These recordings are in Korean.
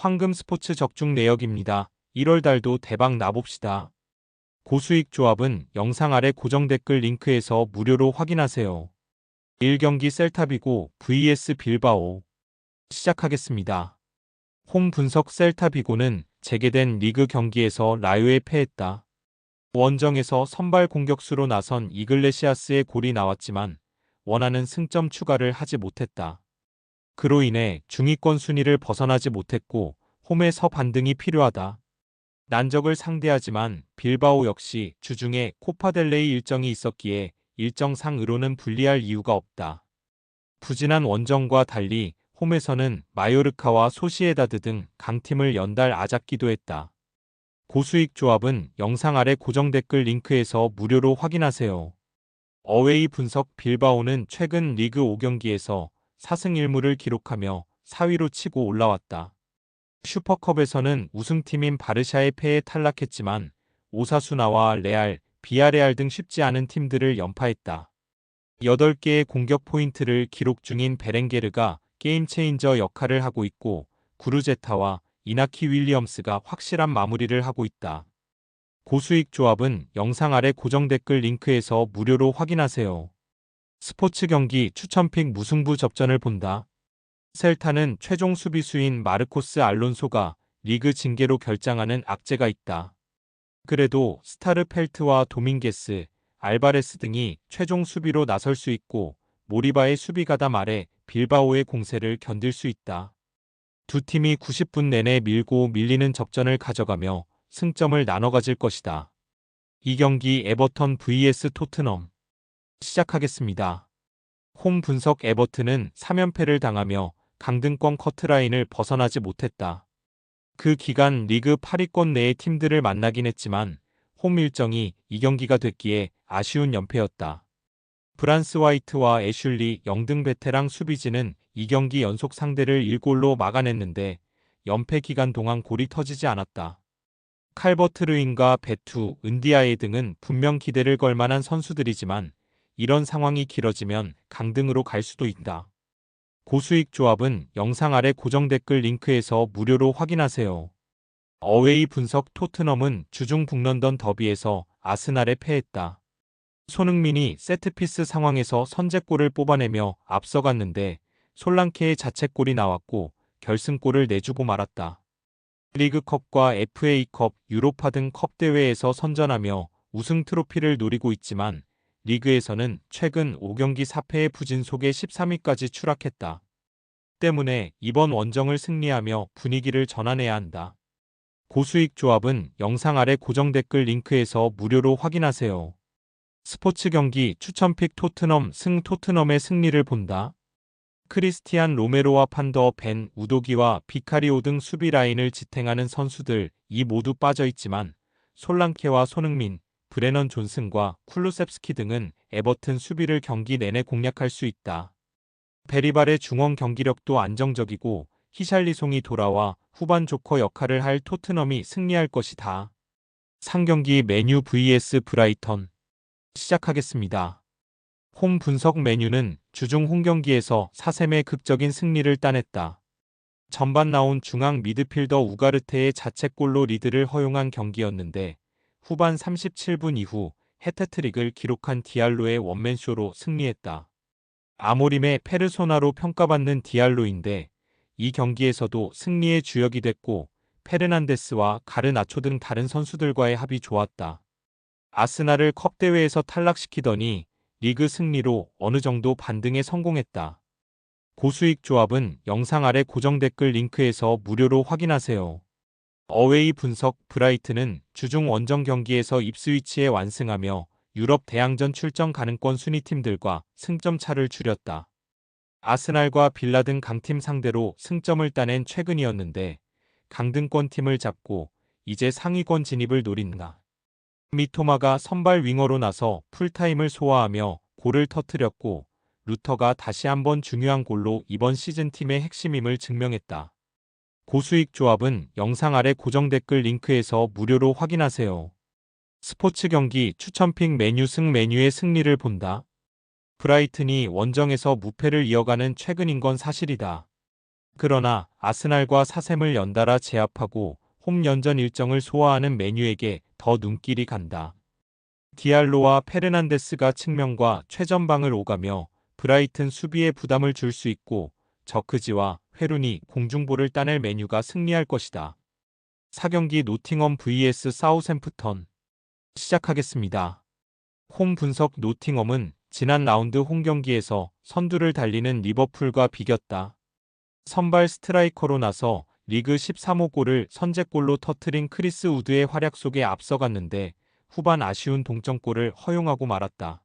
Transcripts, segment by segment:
황금 스포츠 적중 내역입니다. 1월 달도 대박 나봅시다. 고수익 조합은 영상 아래 고정 댓글 링크에서 무료로 확인하세요. 1경기 셀타비고 vs 빌바오 시작하겠습니다. 홈 분석 셀타비고는 재개된 리그 경기에서 라요에 패했다. 원정에서 선발 공격수로 나선 이글레시아스의 골이 나왔지만 원하는 승점 추가를 하지 못했다. 그로 인해 중위권 순위를 벗어나지 못했고 홈에서 반등이 필요하다. 난적을 상대하지만 빌바오 역시 주중에 코파델레이 일정이 있었기에 일정상으로는 불리할 이유가 없다. 부진한 원정과 달리 홈에서는 마요르카와 소시에다드 등 강팀을 연달 아잡기도 했다. 고수익 조합은 영상 아래 고정 댓글 링크에서 무료로 확인하세요. 어웨이 분석 빌바오는 최근 리그 5경기에서 4승 1무를 기록하며 4위로 치고 올라왔다. 슈퍼컵에서는 우승팀인 바르샤의 패에 탈락했지만 오사수나와 레알, 비아레알 등 쉽지 않은 팀들을 연파했다. 8개의 공격 포인트를 기록 중인 베렌게르가 게임 체인저 역할을 하고 있고 구르제타와 이나키 윌리엄스가 확실한 마무리를 하고 있다. 고수익 조합은 영상 아래 고정 댓글 링크에서 무료로 확인하세요. 스포츠 경기 추천픽 무승부 접전을 본다. 셀타는 최종 수비수인 마르코스 알론소가 리그 징계로 결장하는 악재가 있다. 그래도 스타르펠트와 도밍게스, 알바레스 등이 최종 수비로 나설 수 있고 모리바의 수비 가담 아래 빌바오의 공세를 견딜 수 있다. 두 팀이 90분 내내 밀고 밀리는 접전을 가져가며 승점을 나눠 가질 것이다. 이 경기 에버턴 vs 토트넘 시작하겠습니다. 홈 분석 에버튼은 3연패를 당하며 강등권 커트라인을 벗어나지 못했다. 그 기간 리그 8위권 내의 팀들을 만나긴 했지만 홈 일정이 2경기가 됐기에 아쉬운 연패였다. 브란스 화이트와 애슐리 영등 베테랑 수비진은 2경기 연속 상대를 1골로 막아냈는데 연패 기간 동안 골이 터지지 않았다. 칼버트 르인과 베투, 은디아에 등은 분명 기대를 걸 만한 선수들이지만 이런 상황이 길어지면 강등으로 갈 수도 있다. 고수익 조합은 영상 아래 고정 댓글 링크에서 무료로 확인하세요. 어웨이 분석 토트넘은 주중 북런던 더비에서 아스날에 패했다. 손흥민이 세트피스 상황에서 선제골을 뽑아내며 앞서갔는데 솔랑케의 자책골이 나왔고 결승골을 내주고 말았다. 리그컵과 FA컵, 유로파 등 컵 대회에서 선전하며 우승 트로피를 노리고 있지만 리그에서는 최근 5경기 4패의 부진 속에 13위까지 추락했다. 때문에 이번 원정을 승리하며 분위기를 전환해야 한다. 고수익 조합은 영상 아래 고정 댓글 링크에서 무료로 확인하세요. 스포츠 경기 추천픽 토트넘 승 토트넘의 승리를 본다. 크리스티안 로메로와 판더 벤 우도기와 비카리오 등 수비 라인을 지탱하는 선수들 이 모두 빠져 있지만 솔랑케와 손흥민, 브레넌 존슨과 쿨루셉스키 등은 에버튼 수비를 경기 내내 공략할 수 있다. 베리발의 중원 경기력도 안정적이고 히샬리송이 돌아와 후반 조커 역할을 할 토트넘이 승리할 것이다. 상경기 메뉴 vs 브라이턴 시작하겠습니다. 홈 분석 메뉴는 주중 홈경기에서 사셈의 극적인 승리를 따냈다. 전반 나온 중앙 미드필더 우가르테의 자책골로 리드를 허용한 경기였는데 후반 37분 이후 해트트릭을 기록한 디알로의 원맨쇼로 승리했다. 아모림의 페르소나로 평가받는 디알로인데 이 경기에서도 승리의 주역이 됐고 페르난데스와 가르나초 등 다른 선수들과의 합이 좋았다. 아스날을 컵 대회에서 탈락시키더니 리그 승리로 어느 정도 반등에 성공했다. 고수익 조합은 영상 아래 고정 댓글 링크에서 무료로 확인하세요. 어웨이 분석 브라이트는 주중 원정 경기에서 입스위치에 완승하며 유럽 대항전 출전 가능권 순위팀들과 승점 차를 줄였다. 아스날과 빌라 등 강팀 상대로 승점을 따낸 최근이었는데 강등권 팀을 잡고 이제 상위권 진입을 노린다. 미토마가 선발 윙어로 나서 풀타임을 소화하며 골을 터뜨렸고 루터가 다시 한번 중요한 골로 이번 시즌 팀의 핵심임을 증명했다. 고수익 조합은 영상 아래 고정 댓글 링크에서 무료로 확인하세요. 스포츠 경기 추천픽 메뉴 승 메뉴의 승리를 본다. 브라이튼이 원정에서 무패를 이어가는 최근인 건 사실이다. 그러나 아스날과 사셈을 연달아 제압하고 홈 연전 일정을 소화하는 메뉴에게 더 눈길이 간다. 디알로와 페르난데스가 측면과 최전방을 오가며 브라이튼 수비에 부담을 줄 수 있고 저크지와 회룬이 공중볼을 따낼 메뉴가 승리할 것이다. 4경기 노팅엄 vs 사우샘프턴 시작하겠습니다. 홈 분석 노팅엄은 지난 라운드 홈 경기에서 선두를 달리는 리버풀과 비겼다. 선발 스트라이커로 나서 리그 13호 골을 선제골로 터트린 크리스 우드의 활약 속에 앞서갔는데 후반 아쉬운 동점골을 허용하고 말았다.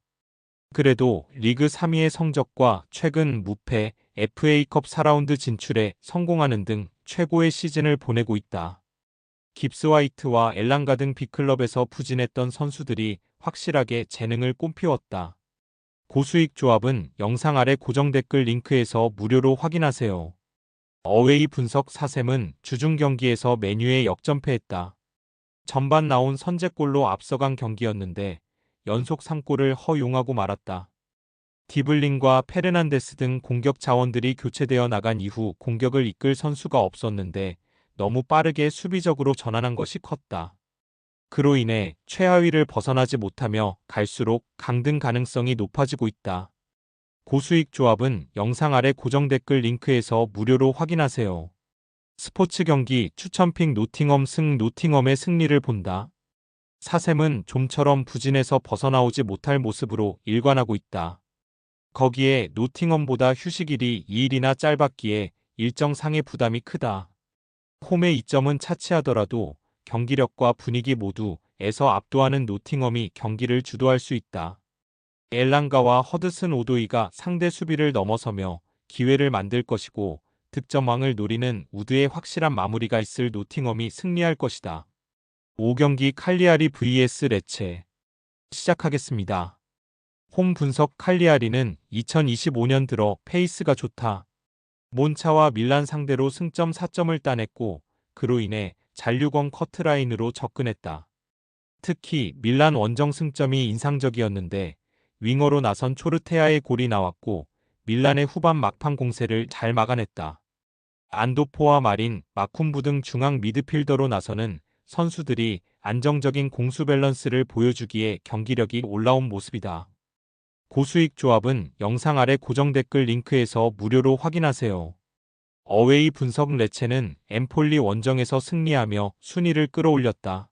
그래도 리그 3위의 성적과 최근 무패 FA컵 4라운드 진출에 성공하는 등 최고의 시즌을 보내고 있다. 깁스 화이트와 엘랑가 등 B클럽에서 부진했던 선수들이 확실하게 재능을 뽐피웠다. 고수익 조합은 영상 아래 고정 댓글 링크에서 무료로 확인하세요. 어웨이 분석 사셈은 주중 경기에서 메뉴에 역전패했다. 전반 나온 선제골로 앞서간 경기였는데 연속 3골을 허용하고 말았다. 디블링과 페르난데스 등 공격 자원들이 교체되어 나간 이후 공격을 이끌 선수가 없었는데 너무 빠르게 수비적으로 전환한 것이 컸다. 그로 인해 최하위를 벗어나지 못하며 갈수록 강등 가능성이 높아지고 있다. 고수익 조합은 영상 아래 고정 댓글 링크에서 무료로 확인하세요. 스포츠 경기 추천픽 노팅엄 승 노팅엄의 승리를 본다. 사셈은 좀처럼 부진에서 벗어나오지 못할 모습으로 일관하고 있다. 거기에 노팅엄보다 휴식일이 2일이나 짧았기에 일정상의 부담이 크다. 홈의 이점은 차치하더라도 경기력과 분위기 모두에서 압도하는 노팅엄이 경기를 주도할 수 있다. 엘랑가와 허드슨 오도이가 상대 수비를 넘어서며 기회를 만들 것이고 득점왕을 노리는 우드의 확실한 마무리가 있을 노팅엄이 승리할 것이다. 5경기 칼리아리 vs 레체 시작하겠습니다. 홈 분석 칼리아리는 2025년 들어 페이스가 좋다. 몬차와 밀란 상대로 승점 4점을 따냈고 그로 인해 잔류권 커트라인으로 접근했다. 특히 밀란 원정 승점이 인상적이었는데 윙어로 나선 초르테아의 골이 나왔고 밀란의 후반 막판 공세를 잘 막아냈다. 안도포와 마린, 마쿰부 등 중앙 미드필더로 나서는 선수들이 안정적인 공수 밸런스를 보여주기에 경기력이 올라온 모습이다. 고수익 조합은 영상 아래 고정 댓글 링크에서 무료로 확인하세요. 어웨이 분석 레체는 엠폴리 원정에서 승리하며 순위를 끌어올렸다.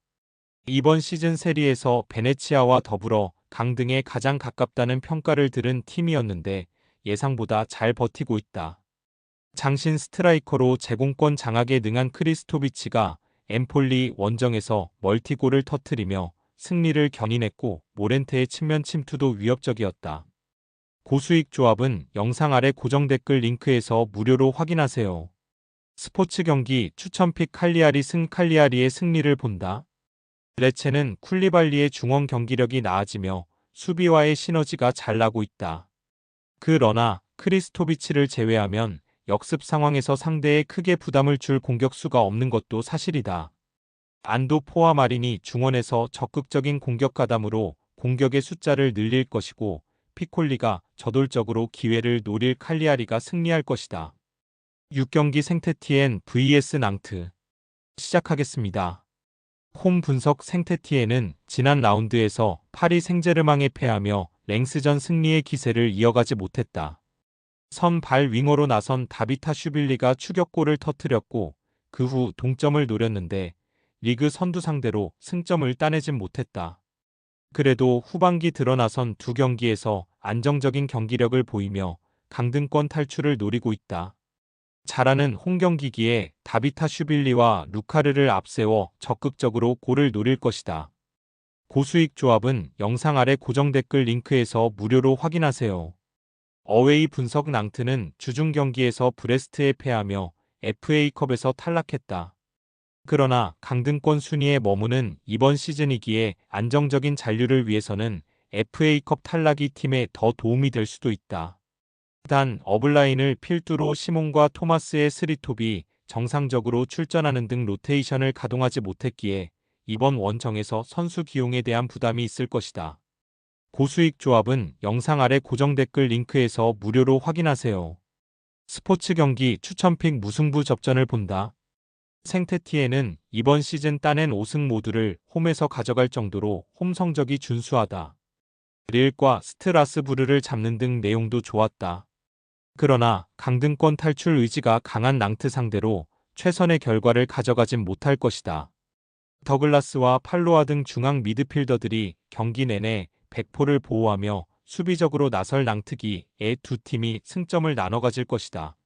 이번 시즌 세리에서 베네치아와 더불어 강등에 가장 가깝다는 평가를 들은 팀이었는데 예상보다 잘 버티고 있다. 장신 스트라이커로 제공권 장악에 능한 크리스토비치가 엠폴리 원정에서 멀티골을 터트리며 승리를 견인했고 모렌테의 측면 침투도 위협적이었다. 고수익 조합은 영상 아래 고정 댓글 링크에서 무료로 확인하세요. 스포츠 경기 추천픽 칼리아리 승 칼리아리의 승리를 본다. 레체는 쿨리발리의 중원 경기력이 나아지며 수비와의 시너지가 잘 나고 있다. 그러나 크리스토비치를 제외하면 역습 상황에서 상대에 크게 부담을 줄 공격수가 없는 것도 사실이다. 안도 포와 마린이 중원에서 적극적인 공격 가담으로 공격의 숫자를 늘릴 것이고 피콜리가 저돌적으로 기회를 노릴 칼리아리가 승리할 것이다. 6경기 생테티엔 vs 낭트 시작하겠습니다. 홈 분석 생테티엔은 지난 라운드에서 파리 생제르망에 패하며 랭스전 승리의 기세를 이어가지 못했다. 선발 윙어로 나선 다비타 슈빌리가 추격골을 터뜨렸고 그 후 동점을 노렸는데 리그 선두 상대로 승점을 따내진 못했다. 그래도 후반기 드러나선 두 경기에서 안정적인 경기력을 보이며 강등권 탈출을 노리고 있다. 잘하는 홍경기기에 다비타 슈빌리와 루카르를 앞세워 적극적으로 골을 노릴 것이다. 고수익 조합은 영상 아래 고정 댓글 링크에서 무료로 확인하세요. 어웨이 분석 낭트는 주중 경기에서 브레스트에 패하며 FA컵에서 탈락했다. 그러나 강등권 순위에 머무는 이번 시즌이기에 안정적인 잔류를 위해서는 FA컵 탈락이 팀에 더 도움이 될 수도 있다. 단 어블라인을 필두로 시몬과 토마스의 스리톱이 정상적으로 출전하는 등 로테이션을 가동하지 못했기에 이번 원정에서 선수 기용에 대한 부담이 있을 것이다. 고수익 조합은 영상 아래 고정 댓글 링크에서 무료로 확인하세요. 스포츠 경기 추천픽 무승부 접전을 본다. 생태티에는 이번 시즌 따낸 5승 모두를 홈에서 가져갈 정도로 홈 성적이 준수하다. 릴과 스트라스부르를 잡는 등 내용도 좋았다. 그러나 강등권 탈출 의지가 강한 낭트 상대로 최선의 결과를 가져가진 못할 것이다. 더글라스와 팔로아 등 중앙 미드필더들이 경기 내내 백포를 보호하며 수비적으로 나설 낭트기에 두 팀이 승점을 나눠 가질 것이다.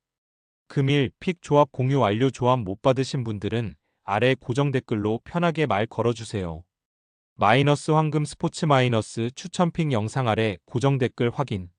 금일 픽 조합 공유 완료 조합 못 받으신 분들은 아래 고정 댓글로 편하게 말 걸어주세요. 마이너스 황금 스포츠 마이너스 추천 픽 영상 아래 고정 댓글 확인.